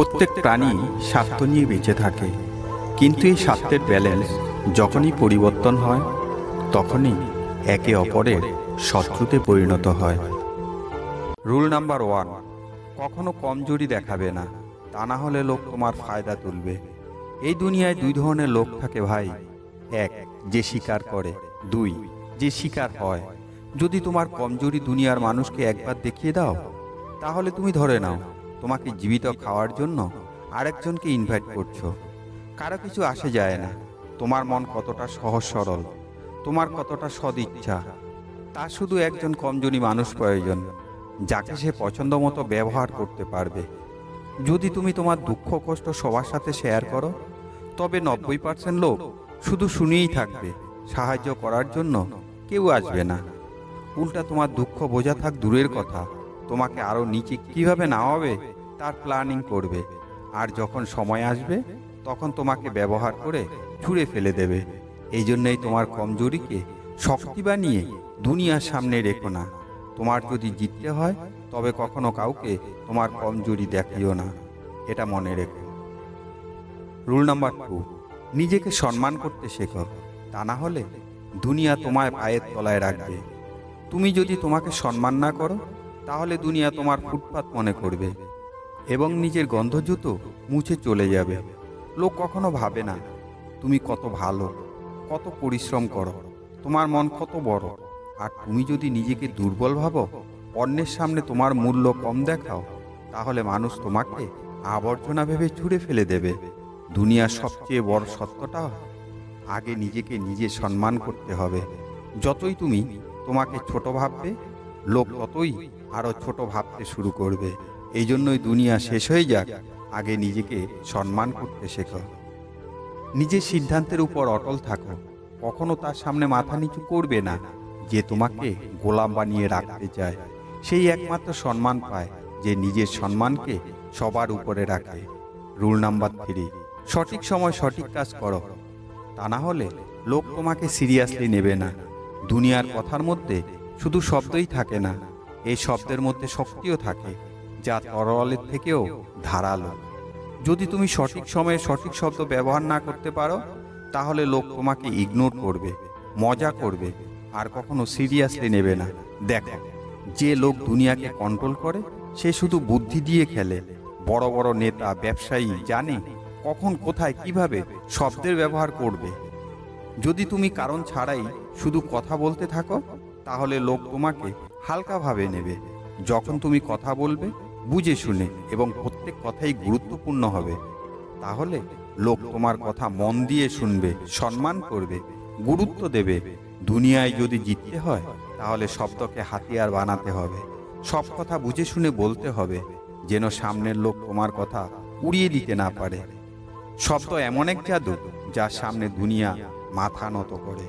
প্রত্যেক প্রাণী স্বার্থ নিয়ে বেঁচে থাকে। কিন্তু এই স্বার্থের ব্যালেন্স যখনই পরিবর্তন হয়, তখনই একে অপরের শত্রুতে পরিণত হয়। রুল নাম্বার ওয়ান, কখনো কমজোরি দেখাবে না। তা না হলে লোক তোমার ফায়দা তুলবে। এই দুনিয়ায় দুই ধরনের লোক থাকে ভাই। এক, যে স্বীকার করে। দুই, যে স্বীকার হয়। যদি তোমার কমজোরি দুনিয়ার মানুষকে একবার দেখিয়ে দাও, তাহলে তুমি ধরে নাও। তোমাকে জীবিত খাওয়ার জন্য আরেকজনকে ইনভাইট করছ। কারও কিছু আসে যায় না। তোমার মন কতটা সহজ সরল, তোমার কতটা সদিচ্ছা। তা শুধু একজন কমজোরি মানুষ প্রয়োজন, যাকে সে পছন্দ মতো ব্যবহার করতে পারবে। যদি তুমি তোমার দুঃখ কষ্ট সবার সাথে শেয়ার করো, তবে নব্বই পার্সেন্ট লোক শুধু শুনেই থাকবে, সাহায্য করার জন্য কেউ আসবে না। উল্টা তোমার দুঃখ বোঝা থাক দূরের কথা, তোমাকে আরও নিচে কীভাবে নামাবে তার প্ল্যানিং করবে। আর যখন সময় আসবে, তখন তোমাকে ব্যবহার করে ছুঁড়ে ফেলে দেবে। এই জন্যই তোমার কমজোরিকে শক্তি বানিয়ে দুনিয়ার সামনে রেখো না। তোমার যদি জিততে হয়, তবে কখনো কাউকে তোমার কমজোরি দেখিও না। এটা মনে রেখো। রুল নাম্বার টু নিজেকে সম্মান করতে শেখো। তা না হলে দুনিয়া তোমায় পায়ের তলায় রাখবে। তুমি যদি তোমাকে সম্মান না করো, তাহলে দুনিয়া তোমার ফুটপাত মনে করবে। এবং নিজের গন্ধ জুতো মুছে চলে যাবে। লোক কখনো ভাবে না, তুমি কত ভালো, কত পরিশ্রম করো, তোমার মন কত বড়, আর তুমি যদি নিজেকে দুর্বল ভাবো, অন্যের সামনে তোমার মূল্য কম দেখাও, তাহলে মানুষ তোমাকে আবর্জনা ভেবে ছুঁড়ে ফেলে দেবে। দুনিয়ার সবচেয়ে বড় সত্যটা আগে নিজেকে নিজে সম্মান করতে হবে। যতই তুমি তোমাকে ছোট ভাববে, লোক ততই আরও ছোট ভাবতে শুরু করবে। এই জন্যই দুনিয়া শেষ হয়ে যাক, আগে নিজেকে সম্মান করতে শেখো। নিজের সিদ্ধান্তের উপর অটল থাকো, কখনো তার সামনে মাথা নিচু করবে না, যে তোমাকে গোলাম বানিয়ে রাখতে চায়। সেই একমাত্র সম্মান পায়, যে নিজের সম্মানকে সবার উপরে রাখে। রুল নাম্বার থ্রি, সঠিক সময় সঠিক কাজ করো। তা না হলে লোক তোমাকে সিরিয়াসলি নেবে না। দুনিয়ার কথার মধ্যে শুধু শব্দই থাকে না, এই শব্দের মধ্যে শক্তিও থাকে। যা তরলের থেকেও ধারালো। যদি তুমি সঠিক সময়ে সঠিক শব্দ ব্যবহার না করতে পারো, তাহলে লোক তোমাকে ইগনোর করবে, মজা করবে, আর কখনো সিরিয়াসলি নেবে না। দেখো, যে লোক দুনিয়াকে কন্ট্রোল করে, সে শুধু বুদ্ধি দিয়ে খেলে। বড় বড় নেতা, ব্যবসায়ী, জানে কখন, কোথায়, কীভাবে শব্দের ব্যবহার করবে। যদি তুমি কারণ ছাড়াই শুধু কথা বলতে থাকো, তাহলে লোক তোমাকে হালকাভাবে নেবে। যখন তুমি কথা বলবে বুঝে শুনে এবং প্রত্যেক কথাই গুরুত্বপূর্ণ হবে। তাহলে লোক তোমার কথা মন দিয়ে শুনবে, সম্মান করবে, গুরুত্ব দেবে। দুনিয়ায় যদি জিততে হয়, তাহলে শব্দকে হাতিয়ার বানাতে হবে। সব কথা বুঝে শুনে বলতে হবে, যেন সামনের লোক তোমার কথা উড়িয়ে দিতে না পারে। শব্দ এমন এক জাদু যার সামনে দুনিয়া মাথা নত করে।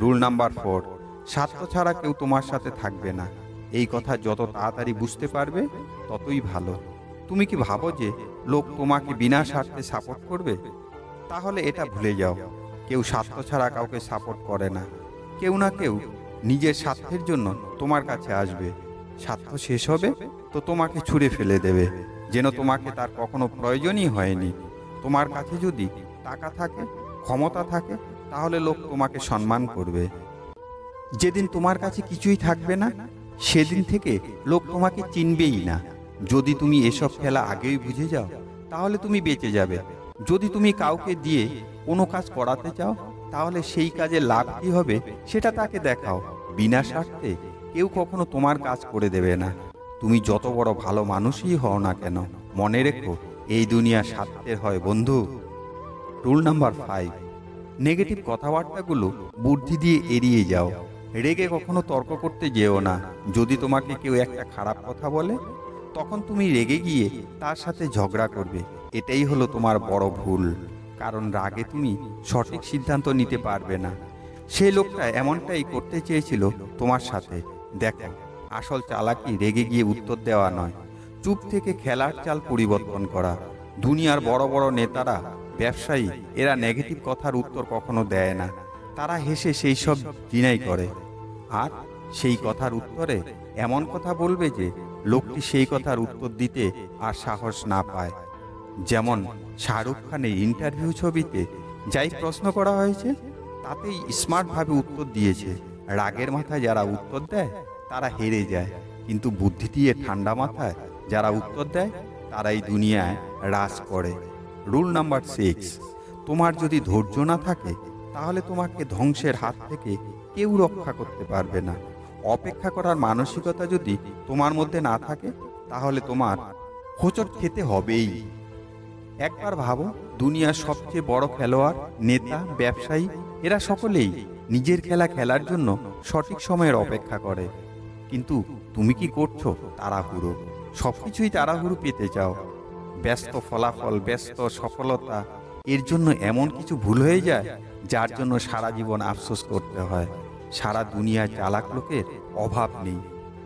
রুল নাম্বার ফোর, স্বার্থ ছাড়া কেউ তোমার সাথে থাকবে না। এই কথা যত তাড়াতাড়ি বুঝতে পারবে, ততই ভালো। তুমি কি ভাবো যে লোক তোমাকে বিনা স্বার্থে সাপোর্ট করবে? তাহলে এটা ভুলে যাও। কেউ স্বার্থ ছাড়া কাউকে সাপোর্ট করে না। কেউ না কেউ নিজের স্বার্থের জন্য তোমার কাছে আসবে। স্বার্থ শেষ হবে, তো তোমাকে ছুঁড়ে ফেলে দেবে। যেন তোমাকে তার কখনো প্রয়োজনই হয়নি। তোমার কাছে যদি টাকা থাকে, ক্ষমতা থাকে, তাহলে লোক তোমাকে সম্মান করবে। যেদিন তোমার কাছে কিছুই থাকবে না সেদিন থেকে লোক তোমাকে চিনবেই না। যদি তুমি এসব খেলা আগেই বুঝে যাও, তাহলে তুমি বেঁচে যাবে। যদি তুমি কাউকে দিয়ে কোনো কাজ করাতে চাও, তাহলে সেই কাজে লাভ কী হবে সেটা তাকে দেখাও। বিনা স্বার্থে কেউ কখনো তোমার কাজ করে দেবে না। তুমি যত বড় ভালো মানুষই হও না কেন, মনে রেখো, এই দুনিয়া স্বার্থের হয় বন্ধু। Rule number five. নেগেটিভ কথাবার্তাগুলো বুদ্ধি দিয়ে এড়িয়ে যাও। রেগে কখনো তর্ক করতে যেও না। যদি তোমাকে কেউ একটা খারাপ কথা বলে, তখন তুমি রেগে গিয়ে তার সাথে ঝগড়া করবে। এটাই হলো তোমার বড় ভুল। কারণ রাগে তুমি সঠিক সিদ্ধান্ত নিতে পারবে না। সেই লোকটা এমনটাই করতে চেয়েছিল তোমার সাথে। দেখো, আসল চালাকি রেগে গিয়ে উত্তর দেওয়া নয়। চুপ থেকে খেলার চাল পরিবর্তন করা। দুনিয়ার বড় বড় নেতারা, ব্যবসায়ী, এরা নেগেটিভ কথার উত্তর কখনো দেয় না। তারা হেসে সেই সব ডিনাই করে। আর সেই কথার উত্তরে এমন কথা বলবে যে লোকটি সেই কথার উত্তর দিতে আর সাহস না পায়। যেমন শাহরুখ খানের ইন্টারভিউ ছবিতে যাই প্রশ্ন করা হয়েছে, তাতেই স্মার্টভাবে উত্তর দিয়েছে। রাগের মাথায় যারা উত্তর দেয়, তারা হেরে যায়। কিন্তু বুদ্ধি দিয়ে ঠান্ডা মাথায় যারা উত্তর দেয়, তারাই দুনিয়ায় রাজ করে। রুল নাম্বার সিক্স, তোমার যদি ধৈর্য না থাকে, তাহলে তোমাকে ধ্বংসের হাত থেকে কেউ রক্ষা করতে পারবে না। অপেক্ষা করার মানসিকতা যদি তোমার মধ্যে না থাকে, তাহলে তোমার হোঁচট খেতে হবেই। একবার ভাবো, দুনিয়ার সবচেয়ে বড় খেলোয়াড়, নেতা, ব্যবসায়ী, এরা সকলেই নিজের খেলা খেলার জন্য সঠিক সময়ের অপেক্ষা করে। কিন্তু তুমি কি করছ? তাড়াহুড়ো। সবকিছুই তাড়াহুড়ো পেতে চাও। ব্যস্ত ফলাফল, ব্যস্ত সফলতা, এর জন্য এমন কিছু ভুল হয়ে যায়, যার জন্য সারা জীবন আফসোস করতে হয়। সারা দুনিয়ায় চালাক লোকের অভাব নেই।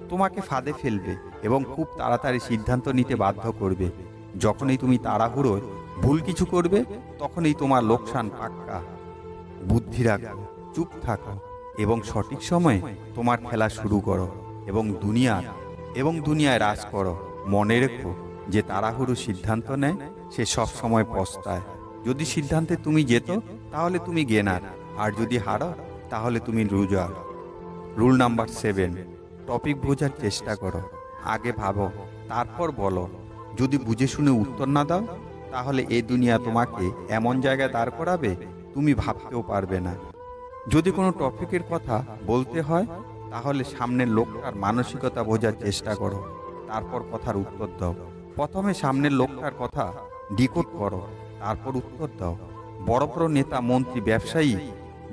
তোমাকে ফাঁদে ফেলবে এবং খুব তাড়াতাড়ি সিদ্ধান্ত নিতে বাধ্য করবে। যখনই তুমি তাড়াহুড়োয় ভুল কিছু করবে, তখনই তোমার লোকসান পাক্কা। বুদ্ধি রাখো, চুপ থাকো এবং সঠিক সময়ে তোমার খেলা শুরু করো এবং দুনিয়ার এবং দুনিয়ায় রাজ করো। মনে রেখো যে তাড়াহুড়ো সিদ্ধান্ত নেয়, সে সব সময় পস্তায়। যদি সিদ্ধান্তে তুমি যেত, তাহলে তুমি গেনার। আর যদি হারো তাহলে তুমি loser rule number seven, topic বোঝার চেষ্টা করো। আগে ভাবো, তারপর বলো। যদি বুঝে শুনে উত্তর না দাও, তাহলে এই দুনিয়া তোমাকে এমন জায়গায় দাঁড় করাবে, তুমি ভাবতেও পারবে না। যদি কোনো টপিকের কথা বলতে হয়, তাহলে সামনের লোকটার মানসিকতা বোঝার চেষ্টা করো। তারপর কথার উত্তর দাও। প্রথমে সামনের লোকটার কথা ডিকোড করো, তারপর উত্তর দাও। বড় বড় নেতা, মন্ত্রী, ব্যবসায়ী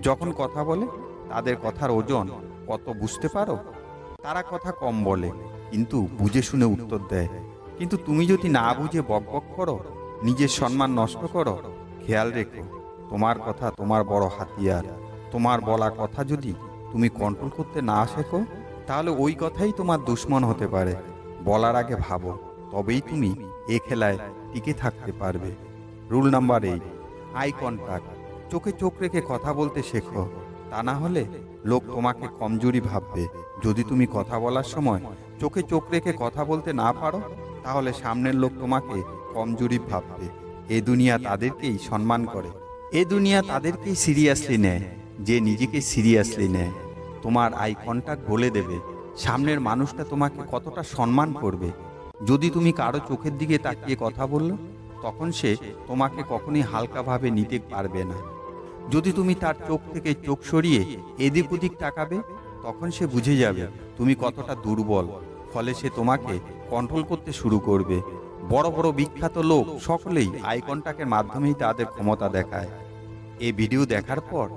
যখন কথা বলে, তাদের কথার ওজন কত বুঝতে পারো? তারা কথা কম বলে, কিন্তু বুঝে শুনে উত্তর দেয়। কিন্তু তুমি যদি না বুঝে বকবক করো, নিজের সম্মান নষ্ট করো, খেয়াল রেখো, তোমার কথা তোমার বড় হাতিয়ার। তোমার বলা কথা যদি তুমি কন্ট্রোল করতে না শেখো, তাহলে ওই কথাই তোমার দুশ্মন হতে পারে। বলার আগে ভাবো, তবেই তুমি এ খেলায় টিকে থাকতে পারবে। Rule number eight eye contact চোখে চোখ রেখে কথা বলতে শেখো। তা না হলে লোক তোমাকে কমজোরি ভাববে। যদি তুমি কথা বলার সময় চোখে চোখ রেখে কথা বলতে না পারো, তাহলে সামনের লোক তোমাকে কমজোরি ভাববে। এ দুনিয়া তাদেরকেই সম্মান করে। এ দুনিয়া তাদেরকেই সিরিয়াসলি নেয়। যে নিজেকে সিরিয়াসলি নেয়। তোমার আই কন্ট্যাক্ট বলে দেবে। সামনের মানুষটা তোমাকে কতটা সম্মান করবে। যদি তুমি কারও চোখের দিকে তাকিয়ে কথা বলল, তখন সে তোমাকে কখনই হালকাভাবে নিতে পারবে না। যদি তুমি তার চোখ থেকে চোখ সরিয়ে এদিক ওদিক তাকাবে, তখন সে বুঝে যাবে তুমি কতটা দুর্বল। ফলে সে তোমাকে কন্ট্রোল করতে শুরু করবে। বড় বড়, বিখ্যাত লোক সকলেই আই কন্ট্যাক্টের মাধ্যমেই তাদের ক্ষমতা দেখায়। এই ভিডিও দেখার পর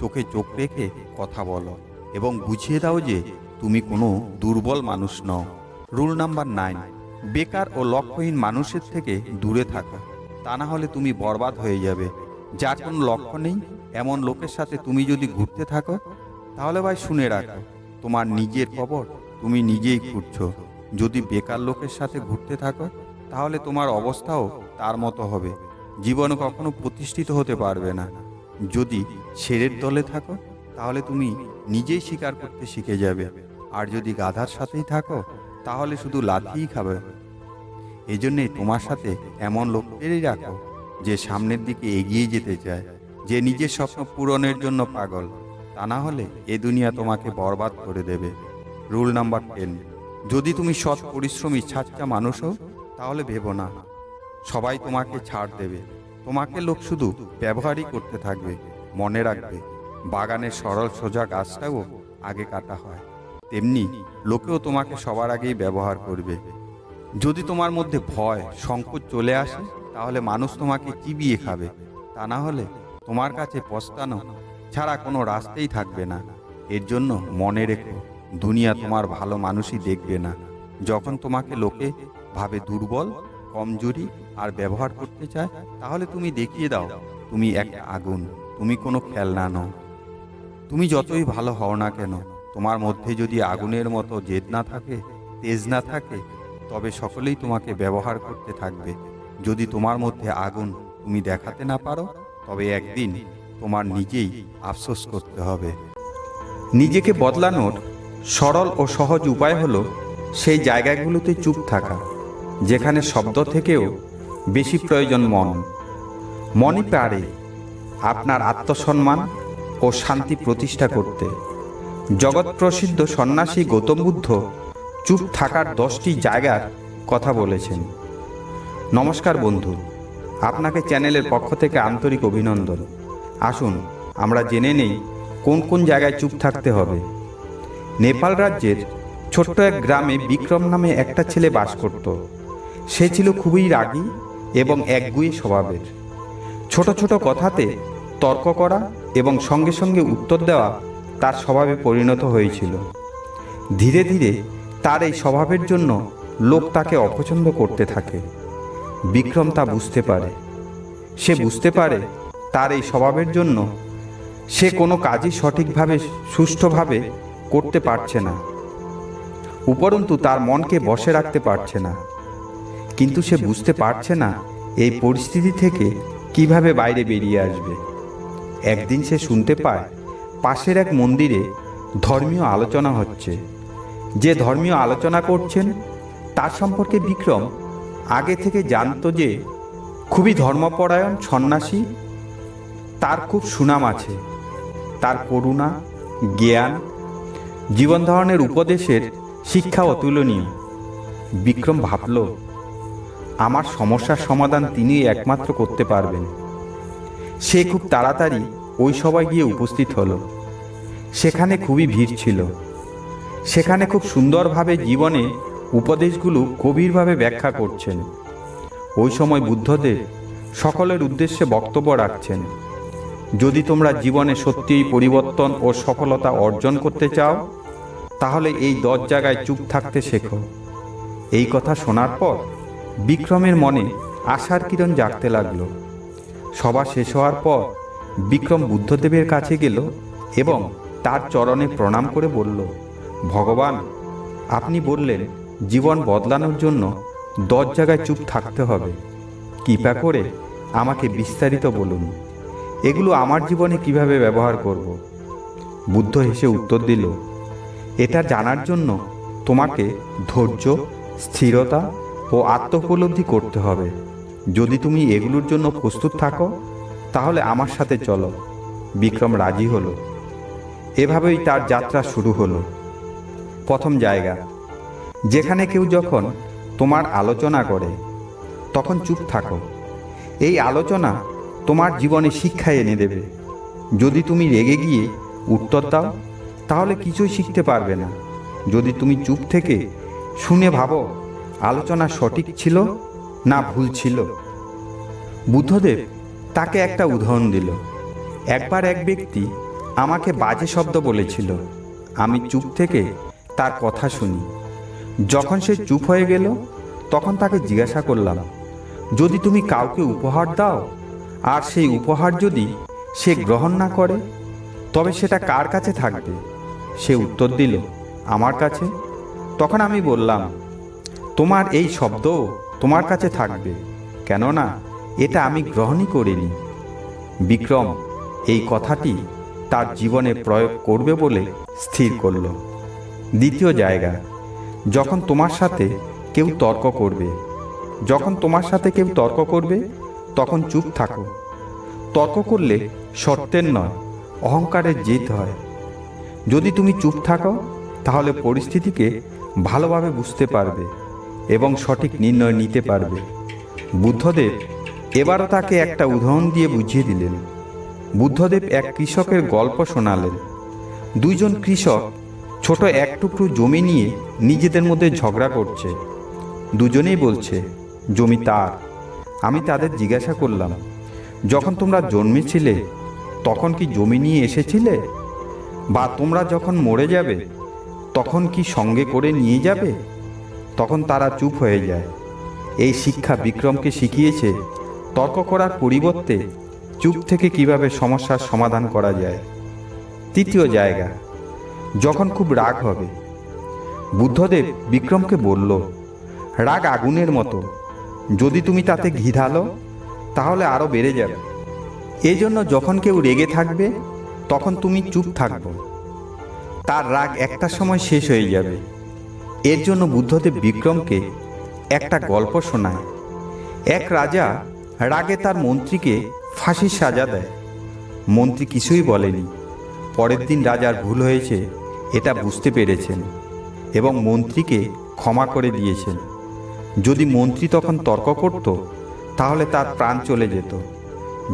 চোখে চোখ রেখে কথা বলো এবং বুঝিয়ে দাও যে তুমি কোনো দুর্বল মানুষ নও। রুল নাম্বার নাইন, বেকার ও লক্ষ্যহীন মানুষের থেকে দূরে থাকো। তা না হলে তুমি বরবাদ হয়ে যাবে। যার কোনো লক্ষ্য নেই, এমন লোকের সাথে তুমি যদি ঘুরতে থাকো, তাহলে ভাই শুনে রাখো, তোমার নিজের খবর তুমি নিজেই ঘুরছো যদি বেকার লোকের সাথে ঘুরতে থাকো, তাহলে তোমার অবস্থাও তার মতো হবে। জীবনে কখনো প্রতিষ্ঠিত হতে পারবে না। যদি শেরের দলে থাকো, তাহলে তুমি নিজেই শিকার করতে শিখে যাবে। আর যদি গাধার সাথেই থাকো, তাহলে শুধু লাথিই খাবে। এজন্যে তোমার সাথে এমন লোকদেরই রাখো। যে সামনের দিকে এগিয়ে যেতে চায়, যে নিজের স্বপ্ন পূরণের জন্য পাগল, তা না হলে এ দুনিয়া তোমাকে বরবাদ করে দেবে। রুল নাম্বার টেন, যদি তুমি সৎ পরিশ্রমী, ছাচ্চা মানুষ হও, তাহলে ভেবো না। সবাই তোমাকে ছাড় দেবে। তোমাকে লোক শুধু ব্যবহারই করতে থাকবে, মনে রাখবে। বাগানের সরল সোজা গাছটাও আগে কাটা হয়। তেমনি লোকেও তোমাকে সবার আগেই ব্যবহার করবে। যদি তোমার মধ্যে ভয়, সংকোচ চলে আসে তাহলে মানুষ তোমাকে চিবিয়ে খাবে? তা না হলে তোমার কাছে পস্তানো ছাড়া কোনো রাস্তাই থাকবে না। এর জন্য মনে রেখো, দুনিয়া তোমার ভালো মানুষই দেখবে না। যখন তোমাকে লোকে ভাবে দুর্বল, কমজোরি আর ব্যবহার করতে চায়, তাহলে তুমি দেখিয়ে দাও, তুমি এক আগুন, তুমি কোনো খেলনা নও। তুমি যতই ভালো হও না কেন, তোমার মধ্যে যদি আগুনের মতো জেদ না থাকে, তেজ না থাকে, তবে সকলেই তোমাকে ব্যবহার করতে থাকবে। যদি তোমার মধ্যে আগুন তুমি দেখাতে না পারো, তবে একদিন তোমার নিজেই আফসোস করতে হবে। নিজেকে বদলানোর সরল ও সহজ উপায় হলো সেই জায়গাগুলোতে চুপ থাকা, যেখানে শব্দ থেকেও বেশি প্রয়োজন মন। মনই পারে আপনার আত্মসম্মান ও শান্তি প্রতিষ্ঠা করতে। জগৎ প্রসিদ্ধ সন্ন্যাসী গৌতম বুদ্ধ চুপ থাকার দশটি জায়গার কথা বলেছেন। নমস্কার বন্ধু, আপনাকে চ্যানেলের পক্ষ থেকে আন্তরিক অভিনন্দন। আসুন, আমরা জেনে নেই কোন কোন জায়গায় চুপ থাকতে হবে। নেপাল রাজ্যের ছোট্ট এক গ্রামে বিক্রম নামে একটা ছেলে বাস করত। সে ছিল খুবই রাগী এবং একগুঁয়ে স্বভাবের। ছোট ছোট কথাতে তর্ক করা এবং সঙ্গে সঙ্গে উত্তর দেওয়া তার স্বভাবে পরিণত হয়েছিল। ধীরে ধীরে তার এই স্বভাবের জন্য লোক তাকে অপছন্দ করতে থাকে। বিক্রম তা বুঝতে পারে। সে বুঝতে পারে তার এই স্বভাবের জন্য সে কোনো কাজই সঠিকভাবে, সুষ্ঠুভাবে করতে পারছে না। উপরন্তু তার মনকে বসে রাখতে পারছে না। কিন্তু সে বুঝতে পারছে না এই পরিস্থিতি থেকে কীভাবে বাইরে বেরিয়ে আসবে। একদিন সে শুনতে পায় পাশের এক মন্দিরে ধর্মীয় আলোচনা হচ্ছে। যে ধর্মীয় আলোচনা করছেন তার সম্পর্কে বিক্রম আগে থেকে জানতো যে খুবই ধর্মপরায়ণ সন্ন্যাসী, তার খুব সুনাম আছে। তার করুণা, জ্ঞান জীবন ধারণের উপদেশের শিক্ষা অতুলনীয়। বিক্রম ভাবল, আমার সমস্যার সমাধান তিনি একমাত্র করতে পারবেন। সে খুব তাড়াতাড়ি ওই সবাই গিয়ে উপস্থিত হলো। সেখানে খুবই ভিড় ছিল। সেখানে খুব সুন্দরভাবে জীবনে উপদেশগুলো গভীরভাবে ব্যাখ্যা করছেন। ওই সময় বুদ্ধদেব সকলের উদ্দেশ্যে বক্তব্য রাখছেন। যদি তোমরা জীবনে সত্যিই পরিবর্তন ও সফলতা অর্জন করতে চাও, তাহলে এই দশ জায়গায় চুপ থাকতে শেখো। এই কথা শোনার পর বিক্রমের মনে আশার কিরণ জাগতে লাগল। সভা শেষ হওয়ার পর বিক্রম বুদ্ধদেবের কাছে গেল এবং তার চরণে প্রণাম করে বলল, ভগবান, আপনি বললেন জীবন বদলানোর জন্য দশ জায়গায় চুপ থাকতে হবে। কৃপা করে আমাকে বিস্তারিত বলুন, এগুলো আমার জীবনে কীভাবে ব্যবহার করব? বুদ্ধ হেসে উত্তর দিল, এটা জানার জন্য তোমাকে ধৈর্য, স্থিরতা ও আত্মোপলব্ধি করতে হবে। যদি তুমি এগুলোর জন্য প্রস্তুত থাকো, তাহলে আমার সাথে চলো। বিক্রম রাজি হলো। এভাবেই তার যাত্রা শুরু হলো। প্রথম জায়গা যেখানে কেউ যখন তোমার আলোচনা করে, তখন চুপ থাকো। এই আলোচনা তোমার জীবনে শিক্ষা এনে দেবে। যদি তুমি রেগে গিয়ে উত্তর দাও, তাহলে কিছুই শিখতে পারবে না। যদি তুমি চুপ থেকে শুনে ভাবো, আলোচনা সঠিক ছিল না ভুল ছিল। বুদ্ধদেব তাকে একটা উদাহরণ দিল। একবার এক ব্যক্তি আমাকে বাজে শব্দ বলেছিল। আমি চুপ থেকে তার কথা শুনি। যখন সে চুপ হয়ে গেল, তখন তাকে জিজ্ঞাসা করলাম, যদি তুমি কাউকে উপহার দাও, আর সেই উপহার যদি সে গ্রহণ না করে, তবে সেটা কার কাছে থাকবে? সে উত্তর দিল, আমার কাছে। তখন আমি বললাম, তোমার এই শব্দ তোমার কাছে থাকবে, কেননা এটা আমি গ্রহণই করিনি। বিক্রম এই কথাটি তার জীবনে প্রয়োগ করবে বলে স্থির করল। দ্বিতীয় জায়গা যখন তোমার সাথে কেউ তর্ক করবে, যখন তোমার সাথে কেউ তর্ক করবে, তখন চুপ থাকো। তর্ক করলে সত্যের নয়, অহংকারের জিত হয়। যদি তুমি চুপ থাকো, তাহলে পরিস্থিতিকে ভালোভাবে বুঝতে পারবে এবং সঠিক নির্ণয় নিতে পারবে। বুদ্ধদেব এবারও তাকে একটা উদাহরণ দিয়ে বুঝিয়ে দিলেন। বুদ্ধদেব এক কৃষকের গল্প শোনালেন। দুইজন কৃষক ছোট এক টুকরো জমি নিয়ে নিজেদের মধ্যে ঝগড়া করছে। দুজনেই বলছে, জমি তার। আমি তাদের জিজ্ঞাসা করলাম, যখন তোমরা জন্মেছিলে, তখন কি জমি নিয়ে এসেছিলে? বা তোমরা যখন মরে যাবে, তখন কি সঙ্গে করে নিয়ে যাবে? তখন তারা চুপ হয়ে যায়। এই শিক্ষা বিক্রমকে শিখিয়েছে, তর্ক করার পরিবর্তে চুপ থেকে কীভাবে সমস্যার সমাধান করা যায়। তৃতীয় জায়গা যখন খুব রাগ হবে। বুদ্ধদেব বিক্রমকে বলল, রাগ আগুনের মতো। যদি তুমি তাতে ঘি ঢালো, তাহলে আরও বেড়ে যাবে। এই জন্য যখন কেউ রেগে থাকবে, তখন তুমি চুপ থাকব। তার রাগ একটা সময় শেষ হয়ে যাবে। এর জন্য বুদ্ধদেব বিক্রমকে একটা গল্প শোনায়। এক রাজা রাগে তার মন্ত্রীকে ফাঁসির সাজা দেয়। মন্ত্রী কিছুই বলেনি। পরের দিন রাজার ভুল হয়েছে, এটা বুঝতে পেরেছেন এবং মন্ত্রীকে ক্ষমা করে দিয়েছেন। যদি মন্ত্রী তখন তর্ক করত, তাহলে তার প্রাণ চলে যেত।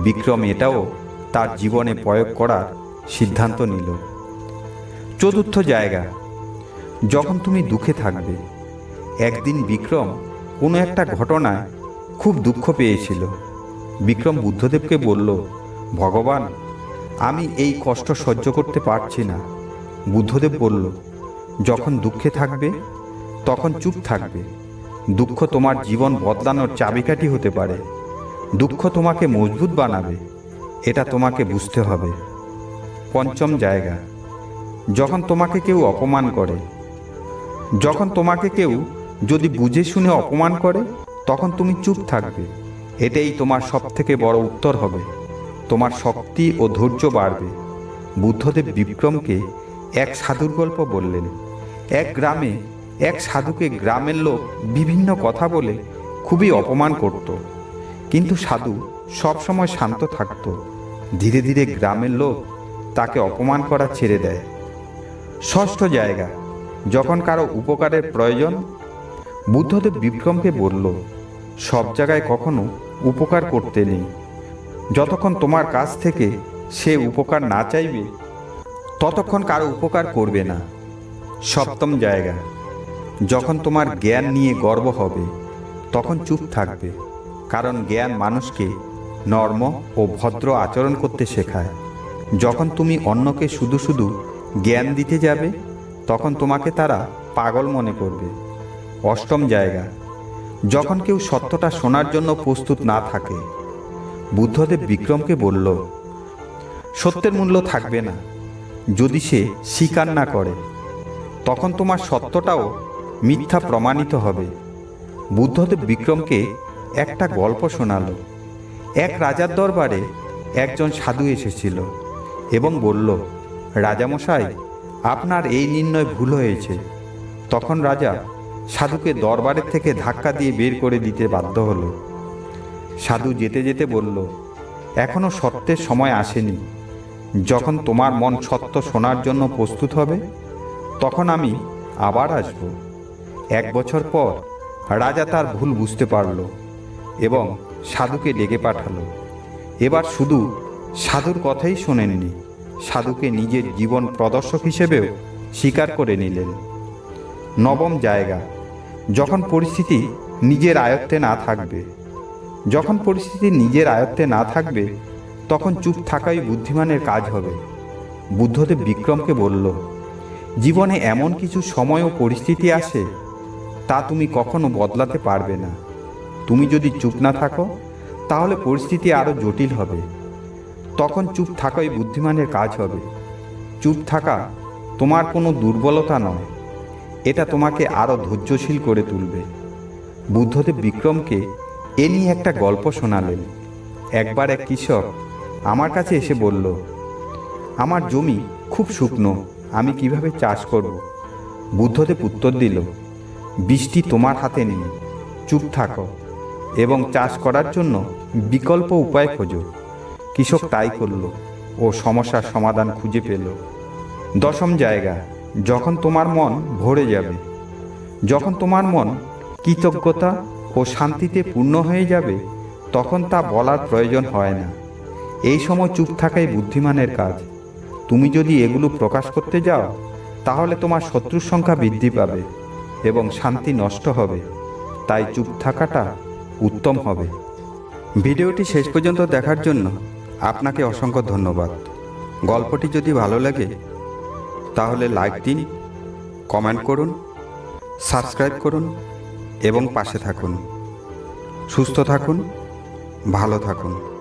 বিক্রম এটাও তার জীবনে প্রয়োগ করার সিদ্ধান্ত নিল। চতুর্থ জায়গা, যখন তুমি দুঃখে থাকবে, একদিন বিক্রম কোনো একটা ঘটনায় খুব দুঃখ পেয়েছিল। বিক্রম বুদ্ধদেবকে বলল, ভগবান আমি এই কষ্ট সহ্য করতে পারছি না। বুদ্ধদেব বলল, যখন দুঃখে থাকবে, তখন চুপ থাকবে। দুঃখ তোমার জীবন বদলানোর চাবিকাঠি হতে পারে। দুঃখ তোমাকে মজবুত বানাবে। এটা তোমাকে বুঝতে হবে। পঞ্চম জায়গা, যখন তোমাকে কেউ অপমান করে, যখন তোমাকে কেউ যদি বুঝে শুনে অপমান করে, তখন তুমি চুপ থাকবে। এটাই তোমার সব থেকে বড় উত্তর হবে। তোমার শক্তি ও ধৈর্য বাড়বে। বুদ্ধদেব বিক্রমকে এক সাধুর গল্প বললেন। এক গ্রামে এক সাধুকে গ্রামের লোক বিভিন্ন কথা বলে খুবই অপমান করত। কিন্তু সাধু সবসময় শান্ত থাকত। ধীরে ধীরে গ্রামের লোক তাকে অপমান করা ছেড়ে দেয়। ষষ্ঠ জায়গা, যখন কারও উপকারের প্রয়োজন, বুদ্ধদেব বিক্রমকে বলল, সব জায়গায় কখনো উপকার করতে নেই। যতক্ষণ তোমার কাছ থেকে সে উপকার না চাইবে, ততক্ষণ কারও উপকার করবে না। সপ্তম জায়গা, যখন তোমার জ্ঞান নিয়ে গর্ব হবে, তখন চুপ থাকবে, কারণ জ্ঞান মানুষকে নর্ম ও ভদ্র আচরণ করতে শেখায়। যখন তুমি অন্যকে শুধু শুধু জ্ঞান দিতে যাবে, তখন তোমাকে তারা পাগল মনে করবে। অষ্টম জায়গা, যখন কেউ সত্যটা শোনার জন্য প্রস্তুত না থাকে বুদ্ধদেব বিক্রমকে বলল, সত্যের মূল্য থাকবে না। যদি সে স্বীকার না করে, তখন তোমার সত্যটাও মিথ্যা প্রমাণিত হবে। বুদ্ধদেব বিক্রমকে একটা গল্প শোনাল। এক রাজার দরবারে একজন সাধু এসেছিল এবং বলল, রাজামশাই, আপনার এই নির্ণয় ভুল হয়েছে। তখন রাজা সাধুকে দরবারের থেকে ধাক্কা দিয়ে বের করে দিতে বাধ্য হলো। সাধু যেতে যেতে বলল, এখনও সত্যের সময় আসেনি। যখন তোমার মন সত্য শোনার জন্য প্রস্তুত হবে, তখন আমি আবার আসব। এক বছর পর রাজা তার ভুল বুঝতে পারল এবং সাধুকে ডেকে পাঠালো। এবার শুধু সাধুর কথাই শোনেননি, সাধুকে নিজের জীবন প্রদর্শক হিসেবেও স্বীকার করে নিলেন। নবম জায়গা, যখন পরিস্থিতি নিজের আয়ত্তে না থাকবে যখন পরিস্থিতি নিজের আয়ত্তে না থাকবে, তখন চুপ থাকাই বুদ্ধিমানের কাজ হবে। বুদ্ধদেব বিক্রমকে বলল, জীবনে এমন কিছু সময় ও পরিস্থিতি আসে, তা তুমি কখনো বদলাতে পারবে না। তুমি যদি চুপ না থাকো, তাহলে পরিস্থিতি আরও জটিল হবে। তখন চুপ থাকাই বুদ্ধিমানের কাজ হবে। চুপ থাকা তোমার কোনো দুর্বলতা নয়, এটা তোমাকে আরও ধৈর্যশীল করে তুলবে। বুদ্ধদেব বিক্রমকে এ নিয়ে একটা গল্প শোনালেন। একবার এক কৃষক আমার কাছে এসে বলল, আমার জমি খুব শুকনো, আমি কীভাবে চাষ করব? বুদ্ধদেব উত্তর দিল, বৃষ্টি তোমার হাতে নেই, চুপ থাকো এবং চাষ করার জন্য বিকল্প উপায় খোঁজো। কৃষক তাই করল ও সমস্যার সমাধান খুঁজে পেল। দশম জায়গা, যখন তোমার মন ভরে যাবে, যখন তোমার মন কৃতজ্ঞতা ও শান্তিতে পূর্ণ হয়ে যাবে, তখন তা বলার প্রয়োজন হয় না। এই সময় চুপ থাকাই বুদ্ধিমানের কাজ। তুমি যদি এগুলো প্রকাশ করতে যাও, তাহলে তোমার শত্রুর সংখ্যা বৃদ্ধি পাবে এবং শান্তি নষ্ট হবে। তাই চুপ থাকাটা উত্তম হবে। ভিডিওটি শেষ পর্যন্ত দেখার জন্য আপনাকে অসংখ্য ধন্যবাদ। গল্পটি যদি ভালো লাগে, তাহলে লাইক দিন, কমেন্ট করুন, সাবস্ক্রাইব করুন। এবং পাশে থাকুন। সুস্থ থাকুন ভালো থাকুন।